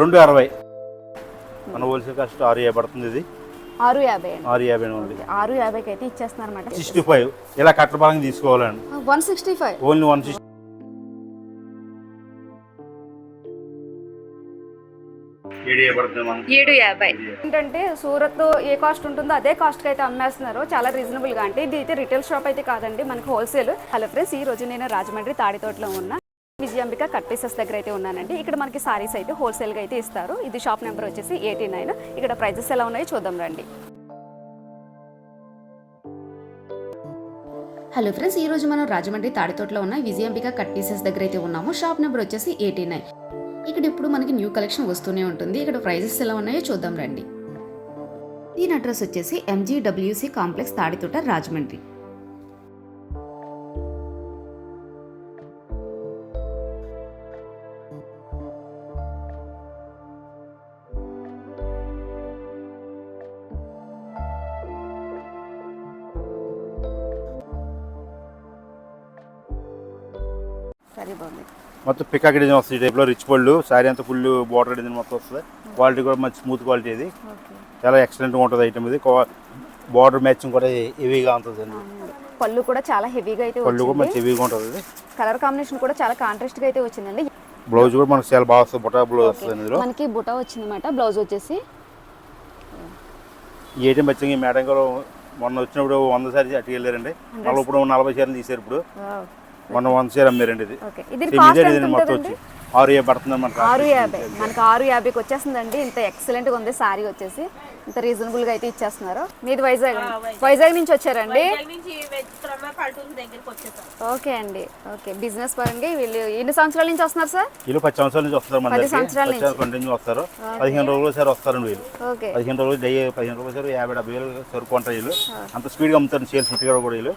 రెండు అరవై. మన హోల్సేల్ కాస్ట్ ఆరు యాభై పడుతుంది ఇది. ఆరు యాభై ఆరు యాభై ఉంది ఆరు యాభైకి అయితే ఇచ్చేస్తున్నారు అనమాట సిక్స్టీ ఫైవ్. ఇలా కట్ట పరంగా తీసుకోవాలండి. One sixty five. Only one sixty ఏడు యాభై ఏంటంటే సూరత్ ఏ కాస్ట్ ఉంటుందో అదే కాస్ట్కి అయితే అమ్మేస్తున్నారు. చాలా రీజనబుల్గా అంటే ఇది అయితే రిటైల్ షాప్ అయితే కాదండి మనకి హోల్సేల్ హలో ఫ్రెండ్స్ ఈ రోజు నేను రాజమండ్రి తాడితోటలో ఉన్న విజయాంబిక కట్ పీసెస్ దగ్గర అయితే ఉన్నానండి. ఇక్కడ మనకి సారీస్ అయితే హోల్సేల్గా అయితే ఇస్తారు. ఇది షాప్ నెంబర్ వచ్చేసి ఎయిటీ నైన్. ఇక్కడ ప్రైజెస్ ఎలా ఉన్నాయో చూద్దాం రండి. హలో ఫ్రెండ్స్ ఈ రోజు మనం రాజమండ్రి తాడితోటలో ఉన్న విజయాంబిక కట్ పీసెస్ దగ్గర అయితే ఉన్నాము. షాప్ నెంబర్ వచ్చేసి ఎయిటీ నైన్. ఇక్కడ ఇప్పుడు మనకి న్యూ కలెక్షన్ వస్తూనే ఉంటుంది. ఇక్కడ ప్రైజెస్ ఎలా ఉన్నాయో చూద్దాం రండి. దీని అడ్రస్ వచ్చేసి ఎంజీడబ్ల్యూసి కాంప్లెక్స్ తాడితోట రాజమండ్రి. మొత్తం పికాక్ డిజైన్ వస్తుంది. టైప్లో రిచ్ పళ్ళు శారీ అంతా ఫుల్ బోర్డర్ డిజైన్ మొత్తం వస్తుంది. క్వాలిటీ కూడా మంచి స్మూత్ క్వాలిటీ ఇది. చాలా ఎక్సలెంట్గా ఉంటుంది ఐటమ్ ఇది. బార్డర్ మ్యాచింగ్ కూడా హెవీగా ఉంటుంది అండి. పళ్ళు కూడా చాలా హెవీగా అయితే పళ్ళు కూడా మంచి హెవీగా ఉంటుంది కలర్ కాంబినేషన్ కూడా చాలా కాంట్రాస్ట్గా అయితే వచ్చిందండి. బ్లౌజ్ కూడా మనకు చాలా బాగా వస్తుంది. బుటా బ్లౌజ్ వస్తుంది ఇందులో. మనకి బుటా వచ్చిందన్నమాట. బ్లౌజ్ వచ్చేసి. ఐటమ్ వచ్చి మేడం గారు మొన్న వచ్చినప్పుడు వంద సారి అటు వెళ్ళారండి. మళ్ళీ ఇప్పుడు నలభై చీరలు తీసారు ఇప్పుడు. మొన్న వంద చీర అమ్మారండి ఇది మొత్తం వచ్చి ఆరు ఏ పడుతుంది మనకు ఆరు యాభై. మనకి ఆరు యాభైకి వచ్చేస్తుందండి. ఇంత ఎక్సలెంట్గా ఉంది సారీ వచ్చేసి. ఇంత రీజనబుల్గా అయితే ఇచ్చేస్తున్నారు? మీది వైజాగ్ వైజాగ్. నుంచి వచ్చారండి నుంచి ఓకే అండి. ఓకే. బిజినెస్ పరంగా వీళ్ళు ఎన్ని సంవత్సరాల నుంచి వస్తున్నారు సార్? వీళ్ళు పది సంవత్సరాల నుంచి వస్తారు పది సంవత్సరాల పది కంటిన్యూ వస్తారు. పదిహేను రోజులు సార్ వస్తారండి వీళ్ళు. ఓకే. పదిహేను రోజులు డై పదిహేను రోజులు సార్ యాభై డెబ్బై వేలు సరుకు కొంటారు వీళ్ళు. అంత స్పీడ్గా అమ్ముతారు సేల్స్ కూడా వీళ్ళు.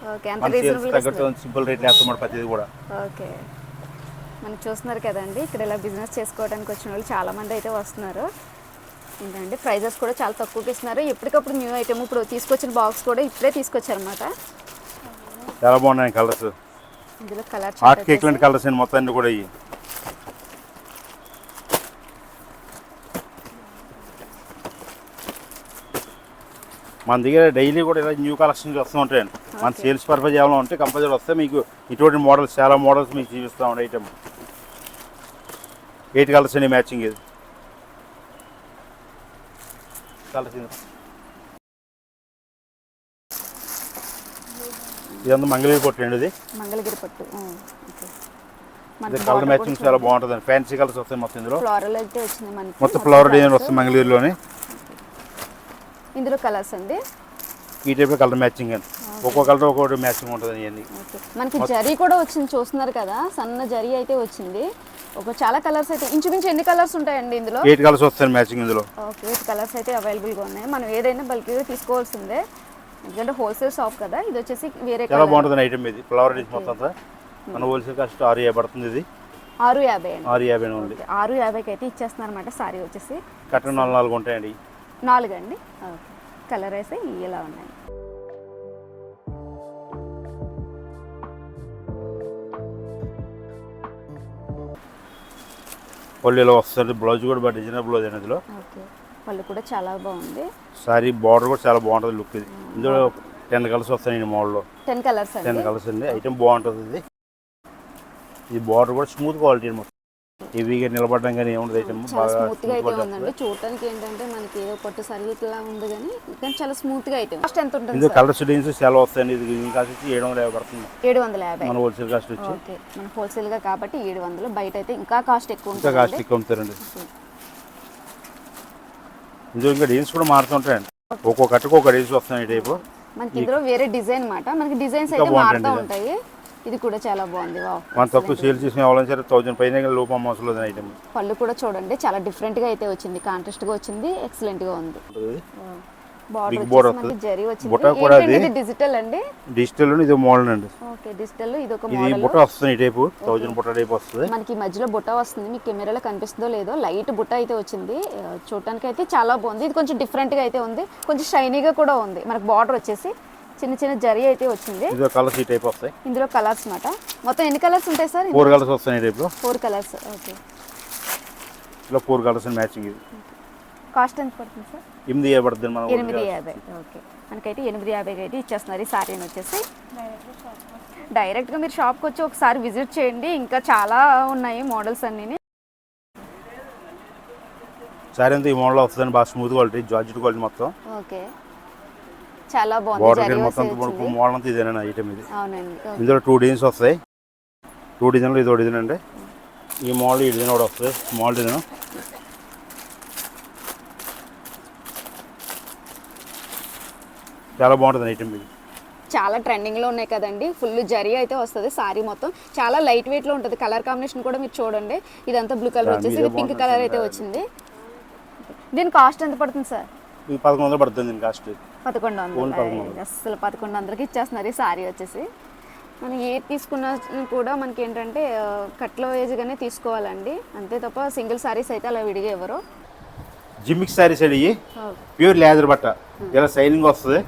తగ్గట్టు సింపుల్ రేట్లు వేస్తాం ప్రతిది కూడా. ఓకే. మనం చూస్తున్నారు కదండి ఇక్కడ ఇలా బిజినెస్ చేసుకోవడానికి వచ్చిన వాళ్ళు చాలా మంది అయితే వస్తున్నారు. ఏంటంటే ప్రైజెస్ కూడా చాలా తక్కువకి ఇస్తున్నారు. ఎప్పటికప్పుడు న్యూ ఐటమ్ ఇప్పుడు తీసుకొచ్చిన బాక్స్ కూడా ఇప్పుడే తీసుకొచ్చారనమాట చాలా బాగున్నాయి కలర్స్. ఇందులో కలర్ హాట్ కేక్ లాంటి కలర్స్ అండి మొత్తం అన్ని కూడా ఇవి మన దగ్గర డైలీ కూడా ఇలా న్యూ కలెక్షన్స్ వస్తూ ఉంటాయండి. మన సేల్స్ పర్పస్ ఏమైనా ఉంటే కంపల్సరీ వస్తే మీకు ఇటువంటి మోడల్స్ చాలా మోడల్స్ మీకు చూపిస్తూ ఉండే ఐటమ్ ఎయిట్ కలర్స్ అండి మ్యాచింగ్ ఇది. కలర్స్ ఇది. ఇదంతా మంగళగిరి కొట్టండి ఇది. మంగళగిరి పట్టు. ఇది కలర్ మ్యాచింగ్ చాలా బాగుంటుంది ఫ్యాన్సీ కలర్స్ వస్తాయి మొత్తం ఇందులో. ఫ్లోరల్ అయితే వచ్చింది మనకి. మొత్తం ఫ్లవర్ డిజైన్ వస్తుంది మంగళగిరిలోని. ఇందులో కలర్స్ అండి? ఈ టైప్ కలర్ మ్యాచింగ్ అని ఒక్కో కలర్ ఒక్కొక్కటి మ్యాచింగ్ ఉంటుంది ఇవన్నీ. మనకి జరీ కూడా వచ్చింది చూస్తున్నారు కదా? సన్న జరీ అయితే వచ్చింది. ఒక చాలా కలర్స్ అయితే ఇంచుమించు ఎన్ని కలర్స్ ఉంటాయండి ఇందులో? ఎయిట్ కలర్స్ వస్తాయి మ్యాచింగ్ ఇందులో. ఓకే ఎయిట్ కలర్స్ అయితే అవైలబుల్గా ఉన్నాయి. మనం ఏదైనా బల్కీగా తీసుకోవాల్సిందే. ఎందుకంటే హోల్సేల్ షాప్ కదా ఇది వచ్చేసి వేరే చాలా కలర్ బాగుంటుంది ఐటమ్ ఇది. ఫ్లవర్ డిజైన్ మొత్తం అంతా. మన హోల్సేల్ కాస్ట్ ఆరు పడుతుంది ఇది. ఆరు యాభై ఆరు యాభై ఉంది. ఆరు యాభైకి అయితే ఇచ్చేస్తున్నారు అనమాట సారీ వచ్చేసి. కట్ట నాలుగు నాలుగు ఉంటాయండి. నాలుగు అండి ఓకే కలర్ అయితే ఇలా ఉన్నాయి. పళ్ళు ఇలా వస్తుంది. బ్లౌజ్ కూడా బాగా డిజైనర్ బ్లౌజ్ అండి ఇందులో ఓకే. పళ్ళు కూడా చాలా బాగుంది. సారీ బార్డర్ కూడా చాలా బాగుంటుంది లుక్ ఇది. ఇందులో టెన్ కలర్స్ వస్తాయండి మోడల్లో టెన్ కలర్స్ టెన్ అండి కలర్స్ అండి. ఐటమ్ బాగుంటుంది ఇది. ఇది బార్డర్ కూడా స్మూత్ క్వాలిటీ మొత్తం. హెవీగా నిలబడడం కానీ ఏముండదు ఐటమ్ చాలా బాగా స్మూత్గా smooth అయితే ఉందండి. చూడటానికి ఏంటంటే మనకి ఏదో పట్టు సర్వీస్లా ఉంది కానీ కానీ చాలా స్మూత్గా అయితే కాస్ట్ ఎంత ఉంటుంది ఇందులో సార్? కలర్స్ డిజైన్స్ చాలా వస్తాయండి. ఇది దీని కాస్ట్ వచ్చి ఏడు వందల యాభై పడుతుంది. ఏడు వందల యాభై. మన హోల్సేల్ కాస్ట్ వచ్చి. ఓకే. మన హోల్సేల్గా కాబట్టి ఏడు వందలు బయట అయితే ఇంకా కాస్ట్ ఎక్కువ ఇంకా కాస్ట్ ఎక్కువ అమ్ముతారండి. ఇందులో ఇంకా డిజైన్స్ కూడా మారుతుంటాయండి ఒక్కో కట్టుకు ఒక డిజైన్స్ వస్తాయి ఈ టైపు మనకి ఇందులో వేరే డిజైన్ మాట. మనకి డిజైన్స్ అయితే మారుతూ ఉంటాయి. ఇది కూడా చాలా బాగుంది మన తక్కువ సేల్ చేసిన ఎవరైనా సరే థౌజండ్ పైన లోపం అమ్మవసరం లేదు ఐటమ్ పళ్ళు కూడా చూడండి చాలా డిఫరెంట్గా అయితే వచ్చింది కాంట్రాస్ట్గా వచ్చింది ఎక్సలెంట్గా ఉంది బార్డర్ మనకి వస్తుంది. జరీ వచ్చింది. డిజిటల్ అండి? డిజిటల్ ఇది మోడల్ అండి. ఓకే డిజిటల్ ఇది ఒక ఇది బుట్ట వస్తుంది టైపు. థౌజండ్ బుట్ట టైప్ వస్తుంది. మనకి మధ్యలో బుట్ట వస్తుంది మీకు కెమెరాలో కనిపిస్తుందో లేదో లైట్ బుట్ట అయితే వచ్చింది. చూడటానికి అయితే చాలా బాగుంది. ఇది కొంచెం different గా అయితే ఉంది కొంచెం షైనీగా కూడా ఉంది. మనకు బార్డర్ వచ్చేసి చిన్న చిన్న జరీ అయితే వచ్చింది. ఇది కలర్స్ ఈ టైప్ వస్తాయి. ఇందులో కలర్స్ మాట మొత్తం ఎన్ని కలర్స్ ఉంటాయి సార్? ఫోర్ కలర్స్ వస్తాయి ఈ టైప్లో. Four colours okay. ఇలా ఫోర్ కలర్స్ మ్యాచింగ్ ఇది. కాస్ట్ ఎంత పడుతుంది సార్? ఎనిమిది పడుతుంది మనం ఎనిమిది యాభై ఓకే. మనకైతే ఎనిమిది యాభైకి అయితే ఇచ్చేస్తున్నారు ఈ సారీ వచ్చేసి. డైరెక్ట్గా మీరు షాప్కి వచ్చి ఒకసారి విజిట్ చేయండి. ఇంకా చాలా ఉన్నాయి మోడల్స్ అన్నీ సారీ అంతా ఈ మోడల్ వస్తుందండి బాగా స్మూత్ క్వాలిటీ జార్జెట్ క్వాలిటీ మొత్తం. ఓకే. చాలా బాగుంది. మొత్తం. మోడల్ అంతా ఇదేనండి ఐటమ్ ఇది. అవునండి. ఇందులో టూ డిజైన్స్ వస్తాయి. టూ డిజైన్లు ఇది డిజైన్ అండి. ఈ మోడల్ ఈ డిజైన్ కూడా వస్తుంది. స్మాల్ డిజైన్ చాలా బాగుంటుంది ఐటమ్ ఇది. చాలా ట్రెండింగ్లో ఉన్నాయి కదండి. ఫుల్ జరీ అయితే వస్తుంది సారీ మొత్తం. చాలా లైట్ వెయిట్లో ఉంటుంది. కలర్ కాంబినేషన్ కూడా మీరు చూడండి. ఇదంతా బ్లూ కలర్ వచ్చేసి ఇది పింక్ కలర్ అయితే. వచ్చింది. దీని కాస్ట్ ఎంత పడుతుంది సార్ పదకొండు వందలు పడుతుంది దీని కాస్ట్ పదకొండు వందలు. అసలు పదకొండు వందలకి ఇచ్చేస్తున్నారు ఈ సారీ వచ్చేసి. మనం ఏది తీసుకున్నా కూడా మనకి ఏంటంటే కట్లో వేజ్గానే తీసుకోవాలండి. అంతే తప్ప సింగిల్ సారీస్ అయితే అలా విడిగా ఎవరు జిమ్మిక్ శారీస్ అండి ఇవి. ప్యూర్ లేదర్ బట్ట. ఇలా సైనింగ్ వస్తుంది.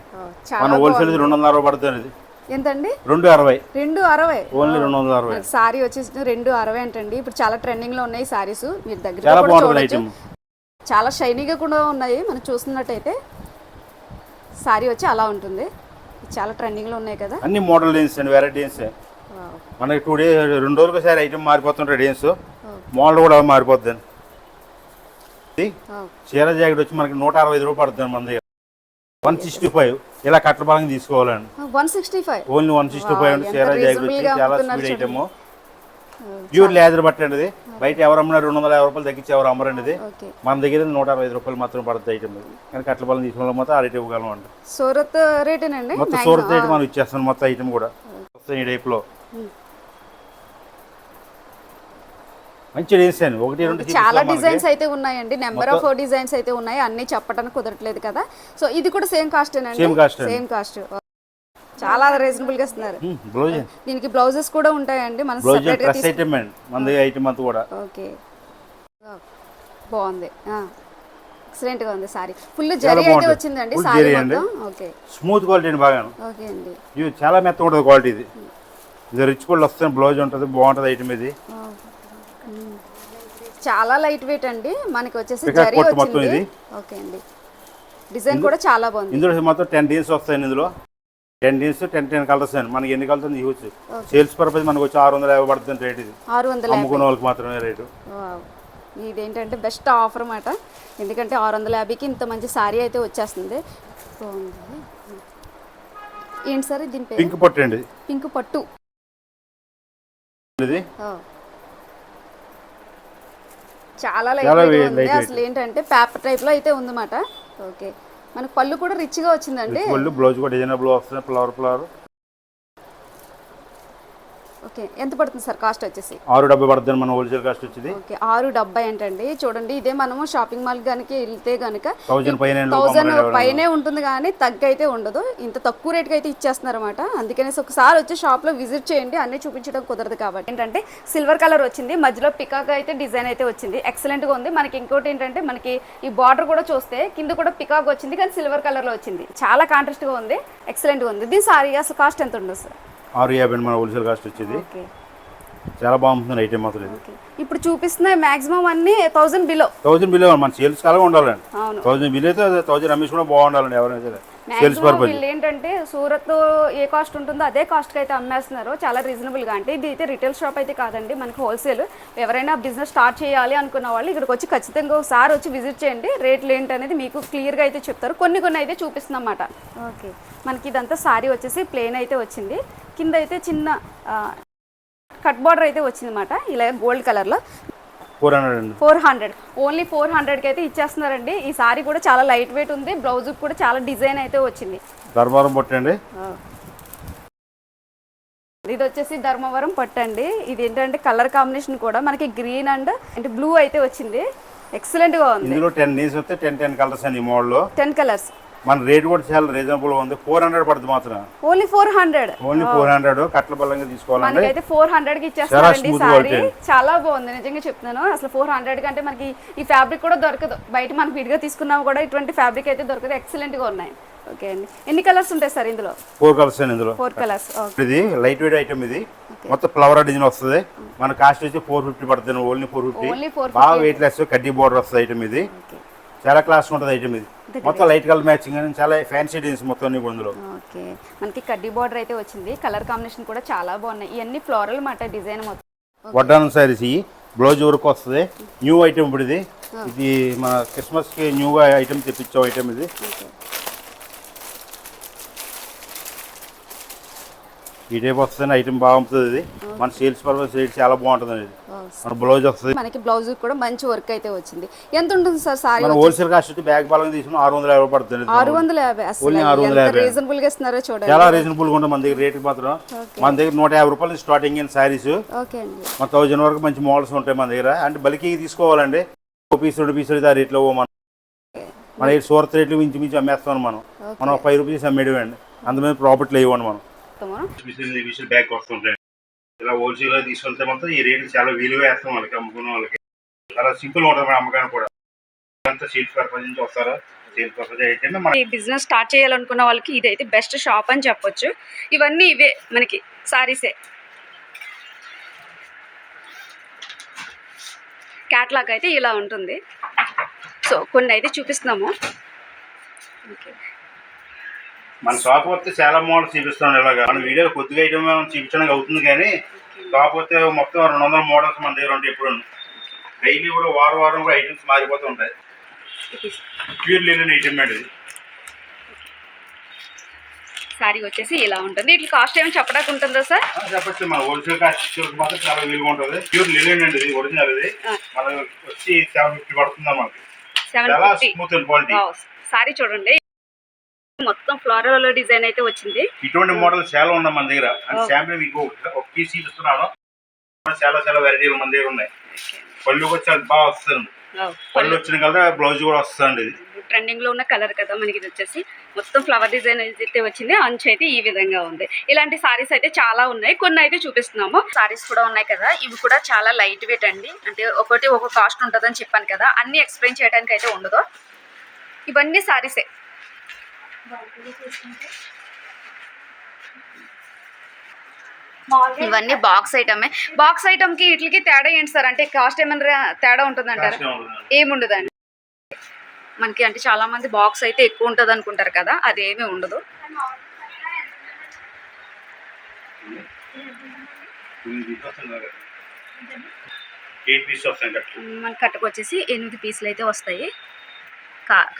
చాలా మన హోల్సేల్. రెండు వందల అరవై పడుతుంది ఎంతండి? రెండు అరవై. రెండు అరవై. ఓన్లీ రెండు వందల అరవై. సారీ వచ్చేసి రెండు అరవై అంటండి. ఇప్పుడు చాలా ట్రెండింగ్లో ఉన్నాయి సారీస్. మీరు దగ్గర చాలా షైనీగా కూడా ఉన్నాయి. మనం చూస్తున్నట్టయితే. సారీ వచ్చి అలా ఉంటుంది. చాలా ట్రెండింగ్లో ఉన్నాయి కదా. అన్ని మోడల్ డీన్స్ అండి వెరైటీ డీన్స్. మనకి టూ డేస్ రెండు రోజులకి ఒకసారి ఐటమ్ మారిపోతుంటాయి డీన్స్ మోడల్ కూడా వావ్. చీర జాకెట్ వచ్చి మనకి నూట అరవై ఐదు రూపాయలు పడుతుంది మన దగ్గర. వన్ సిక్స్టీ ఫైవ్ ఇలా కట్టల భాగం తీసుకోవాలండి. One sixty five only one sixty five అండి చీర జాకెట్ వచ్చి చాలా స్పీడ్ ఐటమ్. ప్యూర్ లేదర్ బట్ట అండి బయట ఎవరు అమ్మినా రెండు వందల యాభై రూపాయలు తగ్గించి ఎవరు అమ్మరండి మన దగ్గర నూట అరవై ఐదు రూపాయలు మాత్రం పడుతుంది ఐటమ్ కానీ కట్టల భాగం తీసుకోవడం మొత్తం ఆ రేట్ ఇవ్వగలం అండి. సూరత్ రేటేనండి? మొత్తం సూరత్ రేట్ మనం ఇచ్చేస్తాం మొత్తం ఐటమ్ కూడా. ఈ టైప్లో. మంచి డిజైన్స్ అండి. ఒకటి రెండు చాలా. డిజైన్స్ అయితే ఉన్నాయండి. నెంబర్ ఆఫ్ డిజైన్స్ అయితే ఉన్నాయి. అన్ని చెప్పడానికి కుదరట్లేదు కదా. సో ఇది కూడా సేమ్ కాస్ట్ cost అండి. సేమ్ కాస్ట్ చాలా రీజనబుల్గా ఇస్తున్నారు. బ్లౌజ్ దీనికి బ్లౌజెస్ కూడా ఉంటాయండి. మనం బ్లౌజ్ డ్రెస్ ఐటమ్ అండి. దగ్గర ఐటమ్ అంతా కూడా. ఓకే. బాగుంది. ఎక్సలెంట్గా ఉంది సారీ ఫుల్ జరీ అయితే. వచ్చిందండి సారీ. మొత్తం? ఓకే. స్మూత్ క్వాలిటీ అండి బాగా ఓకే అండి. ఇది చాలా మెత్తగా ఉంటుంది క్వాలిటీ ఇది. ఇది రిచ్ కూడా వస్తుంది బ్లౌజ్ ఉంటుంది బాగుంటుంది ఐటమ్ ఇది. చాలా లైట్ వెయిట్ అండి. మనకి వచ్చేసి జరీ వచ్చింది. ఓకే అండి. డిజైన్ కూడా చాలా బాగుంది. ఇందులో మొత్తం టెన్ డీన్స్ వస్తాయండి ఇందులో. Ten designs ten ten colours అండి మనకి ఎన్ని కలర్స్ తీయవచ్చు సేల్స్ పర్పస్ మనకు వచ్చి ఆరు వందల యాభై పడుతుంది రేట్ ఇది. ఆరు వందల అమ్ముకునే వాళ్ళకి మాత్రమే రేటు. ఇదేంటంటే బెస్ట్ ఆఫర్ అన్నమాట. ఎందుకంటే ఆరు వందల యాభైకి ఇంత మంచి సారీ అయితే వచ్చేస్తుంది. ఏంటి సార్ దీని పింక్ పట్టు అండి. పింక్ పట్టు. ఇది. చాలా లైట్ అసలు ఏంటంటే పేపర్ టైప్లో అయితే ఉందన్నమాట. ఓకే. మనకు పళ్ళు కూడా రిచ్గా వచ్చిందండి. పళ్ళు బ్లౌజ్ కూడా డిజైనర్ బ్లౌజ్ వస్తుంది ఫ్లవర్ ఫ్లవర్ ఓకే. ఎంత పడుతుంది సార్ కాస్ట్ వచ్చేసి? ఆరు డెబ్బై పడుతుంది మన హోల్సేల్ కాస్ట్ వచ్చింది. ఓకే. ఆరు డెబ్బై ఏంటండి చూడండి ఇదే మనము షాపింగ్ మాల్ కనుక వెళ్తే కనుక థౌజండ్ పైన థౌజండ్ పైనే ఉంటుంది కానీ తగ్గు అయితే ఉండదు. ఇంత తక్కువ రేట్కి అయితే ఇచ్చేస్తున్నారు అనమాట అందుకనేసి ఒకసారి వచ్చి షాప్లో విజిట్ చేయండి. అన్ని చూపించడం కుదరదు కాబట్టి. ఏంటంటే సిల్వర్ కలర్ వచ్చింది. మధ్యలో పికాక్ అయితే డిజైన్ అయితే వచ్చింది. ఎక్సలెంట్గా ఉంది. మనకి ఇంకోటి ఏంటంటే మనకి ఈ బార్డర్ కూడా చూస్తే కింద కూడా పికాక్ వచ్చింది కానీ సిల్వర్ కలర్లో వచ్చింది. చాలా కాంట్రాస్ట్గా ఉంది. ఎక్సలెంట్గా ఉంది. దీని సారీ అసలు కాస్ట్ ఎంత ఉండదు సార్? ఆరు యాభై మన హోల్సేల్ కాస్ట్ వచ్చేది. చాలా బాగుంటుంది ఐటమ్ మాత్రం ఇది. ఇప్పుడు చూపిస్తున్న మాక్సిమం అన్ని థౌజండ్ బిలో. థౌజండ్ బిలో మన సేల్స్ కాలం ఉండాలండి. థౌజండ్ బిల్ అయితే థౌజండ్ అమ్మేసి కూడా బాగుండాలండి ఎవరైనా సరే. సేల్స్ మాక్సిమం పర్పస్ వీళ్ళు ఏంటంటే సూరత్ ఏ కాస్ట్ ఉంటుందో అదే కాస్ట్కి అయితే అమ్మేస్తున్నారు. చాలా రీజనబుల్గా అంటే ఇది అయితే రిటైల్ షాప్ అయితే కాదండి మనకి హోల్సేల్ ఎవరైనా బిజినెస్ స్టార్ట్ చేయాలి అనుకున్న వాళ్ళు ఇక్కడికి వచ్చి ఖచ్చితంగా ఒకసారి వచ్చి విజిట్ చేయండి. రేట్లు ఏంటి అనేది మీకు క్లియర్గా అయితే చెప్తారు. కొన్ని కొన్ని అయితే చూపిస్తున్నమాట ఓకే. మనకి ఇదంతా సారీ వచ్చేసి ప్లేన్ అయితే వచ్చింది. కింద అయితే చిన్న కట్ బార్డర్ అయితే వచ్చిందన్నమాట. ఇలా గోల్డ్ కలర్లో four hundred four hundred. Only four హండ్రెడ్కి అయితే ఇచ్చేస్తున్నారండి. ఈ సారీ కూడా చాలా లైట్ వెయిట్ ఉంది. బ్లౌజ్ కూడా చాలా డిజైన్ అయితే వచ్చింది. ధర్మవరం పట్టండి ఇది వచ్చేసి ధర్మవరం పట్టండి ఇది ఏంటంటే కలర్ కాంబినేషన్ కూడా మనకి గ్రీన్ అండ్ అంటే బ్లూ అయితే వచ్చింది. ఎక్సలెంట్గా ఉంది. ఇందులో టెన్ వస్తే కలర్స్ అండి మోడల్లో. Ten colours. మన రేట్ కూడా చాలా రీజనబుల్ ఉంది. ఫోర్ హండ్రెడ్ పడుతుంది మాత్రం. Only four hundred only four hundred కట్ల బలంగా తీసుకోవాలండి. మనకైతే ఫోర్ హండ్రెడ్కి ఇచ్చేస్తారండి సారీ. చాలా బాగుంది. నిజంగా చెప్తున్నాను. అసలు ఫోర్ హండ్రెడ్ కంటే మనకి ఈ ఫ్యాబ్రిక్ కూడా దొరకదు. బయట మనకి విడిగా తీసుకున్నా కూడా ఇటువంటి ఫ్యాబ్రిక్ అయితే దొరకదు. ఎక్సలెంట్గా ఉన్నాయి. ఓకే అండి. ఎన్ని కలర్స్ ఉంటాయి సార్ ఇందులో? ఫోర్ కలర్స్ అండి ఇందులో. ఫోర్ కలర్స్ ఇది లైట్ వెయిట్ ఐటమ్ ఇది మొత్తం ఫ్లవర్ డిజైన్ వస్తుంది. మన కాస్ట్ వచ్చి ఫోర్ ఫిఫ్టీ పడుతుంది. Only four fifty Only 450. బాగా వెయిట్ లెస్ కడ్డీ బోర్డర్ వస్తుంది ఐటమ్ ఇది. చాలా క్లాస్ ఉంటుంది ఐటమ్ ఇది. మొత్తం లైట్ కలర్ మ్యాచింగ్ అని చాలా ఫ్యాన్సీ డిజైన్స్ మొత్తం అన్ని ఇందులో. ఓకే. మనకి కడ్డీ బార్డర్ అయితే వచ్చింది. కలర్ కాంబినేషన్ కూడా చాలా బాగున్నాయి. ఇవన్నీ ఫ్లోరల్ మాట డిజైన్ మొత్తం. వడ్డానం సారీస్ ఇవి. బ్లౌజ్ వర్క్ వస్తుంది. న్యూ ఐటమ్ ఇప్పుడు ఇది. ఇది మన క్రిస్మస్కి న్యూగా ఐటమ్ తెప్పించాం ఐటమ్ ఇది. ఈ టైప్ వస్తుంది ఐటమ్ బాగుంటుంది ఇది. మన సేల్స్ పర్పస్ రేట్ చాలా బాగుంటుంది ఇది. మన బ్లౌజ్ వస్తుంది. మనకి బ్లౌజ్ కూడా మంచి వర్క్ అయితే వచ్చింది. ఎంత ఉంటుంది సార్ సారీ మన హోల్సేల్ కాస్ట్ వచ్చి బ్యాగ్ బలంగా తీసుకుని ఆరు వందల యాభై పడుతుంది. ఆరు వందల యాభై Only ఆరు వందల యాభై. రీజనబుల్గా ఇస్తున్నారో చూడండి. చాలా రీజనబుల్గా ఉంటుంది మన దగ్గర రేట్ మాత్రం. మన దగ్గర నూట యాభై రూపాయలు స్టార్టింగ్ ఓకే అండి. మన థౌజండ్ వరకు మంచి మోడల్స్ ఉంటాయి మన దగ్గర. అంటే బల్కి తీసుకోవాలండి. ఒక పీస్ రెండు పీసులు ఆ రేట్లో మనం. మన ఈ సూరత్ రేట్లు మించి మించి అమ్మేస్తాం మనం. మనం ఫైవ్ రూపీస్ అమ్మేయడం అండి. అందులో ప్రాఫిట్లు ఇవ్వండి మనం. మొత్తము బ్యాగ్ వస్తుంటాయి. ఇలా హోల్సేల్ తీసుకుంటే మొత్తం ఈ రేట్లు చాలా విలువ వేస్తాం వాళ్ళకి అమ్ముకున్న వాళ్ళకి. చాలా సింపుల్ ఉంటుంది మన అమ్మకాన్ని కూడా. అంతా సేల్స్ పర్పస్ నుంచి వస్తారా? సేల్స్ పర్పస్ అయితే మన ఈ బిజినెస్ స్టార్ట్ చేయాలనుకున్న వాళ్ళకి ఇదైతే బెస్ట్ షాప్ అని చెప్పొచ్చు. ఇవన్నీ ఇవే మనకి సారీసే క్యాట్లాగ్ అయితే ఇలా ఉంటుంది. సో కొన్ని అయితే చూపిస్తున్నాము. ఓకే మన షాప్ వస్తే చాలా మోడల్స్ చూపిస్తాం ఇలాగా. మన వీడియో కొద్దిగా ఐటమ్ చూపించడానికి అవుతుంది కానీ వస్తే మొత్తం రెండు వందల మోడల్స్ మన దగ్గర ఉంటాయి ఎప్పుడు డైలీ కూడా వారం వారం కూడా ఐటమ్స్ మారిపోతూ ఉంటాయి. ప్యూర్ లినెన్ ఐటమ్ అండి సారీ వచ్చేసి ఇలా ఉంటుంది. ఇట్లా కాస్ట్ ఏమైనా చెప్పడానికి ఉంటుందా సార్ చెప్పచ్చు. మన హోల్సేల్ కాస్ట్ మాత్రం చాలా విలువ ఉంటుంది. ప్యూర్ లినెన్ అండి ఇది ఒరిజినల్ ఇది. మనకి వచ్చి సెవెన్ ఫిఫ్టీ పడుతుందా మనకి. సెవెన్ చాలా fifty smooth and quality saree చూడండి. మొత్తం ఫ్లోరల్ డిజైన్ అయితే వచ్చింది. ఇటువంటి మోడల్ చాలా ఉన్నాయి మన దగ్గర. అంటే శాంపిల్ మీకు ఒక- పీస్ ఇస్తున్నాను చాలా చాలా వెరైటీలు మన దగ్గర ఉన్నాయి. పళ్ళు వచ్చి బాగా వస్తుంది పళ్ళు వచ్చిన కదా బ్లౌజ్ కూడా వస్తుంది ఇది. ట్రెండింగ్లో ఉన్న కలర్ కదా మనకి ఇది వచ్చేసి. మొత్తం ఫ్లవర్ డిజైన్ అయితే వచ్చింది. అంచు అయితే ఈ విధంగా ఉంది. ఇలాంటి సారీస్ అయితే చాలా ఉన్నాయి. కొన్ని అయితే చూపిస్తున్నాము. సారీస్ కూడా ఉన్నాయి కదా. ఇవి కూడా చాలా లైట్ వెయిట్ అండి. అంటే ఒకటి ఒక కాస్ట్ ఉంటుందని చెప్పాను కదా. అన్ని ఎక్స్ప్లెయిన్ చేయడానికి అయితే ఉండదు. ఇవన్నీ సారీసే ఇవన్నీ బాక్స్ ఐటమే బాక్స్ ఐటమ్కి వీటికి తేడా ఏంటి సార్? అంటే కాస్ట్ ఏమైనా తేడా ఉంటుందంటారా. ఏముండదండి? మనకి అంటే చాలా మంది బాక్స్ అయితే ఎక్కువ ఉంటుంది అనుకుంటారు కదా అదేమీ ఉండదు. ఇది వస్తుంది కదా. ఎయిట్ పీస్ వస్తాయి కట్ మన కట్టుకు వచ్చేసి ఎనిమిది పీసులు అయితే వస్తాయి.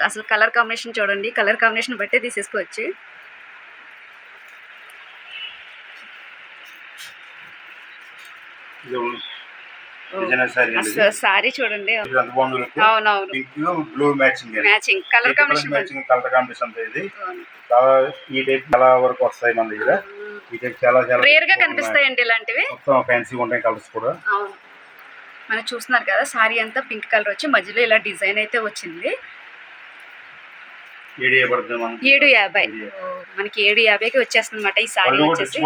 అసలు కలర్ కాంబినేషన్ చూడండి. కలర్ కాంబినేషన్ బట్టే తీసేసుకోవచ్చు. సారీ చూడండి. అవునవును. Blue matching matching colour combination matching colour combination అంతా ఇది. చాలా ఈ టైప్ చాలా వరకు వస్తాయి మన దగ్గర. ఈ టైప్ చాలా చాలా రేర్గా కనిపిస్తాయండి ఇలాంటివి. మొత్తం ఫ్యాన్సీగా ఉంటాయి కలర్స్ కూడా. అవును. మనం చూస్తున్నారు కదా సారీ అంతా పింక్ కలర్ వచ్చి మధ్యలో ఇలా డిజైన్ అయితే వచ్చింది. ఏడి యాభై మనకి. ఏడు యాభైకి వచ్చేస్తుంది అనమాట ఈ సారీ వచ్చేసి.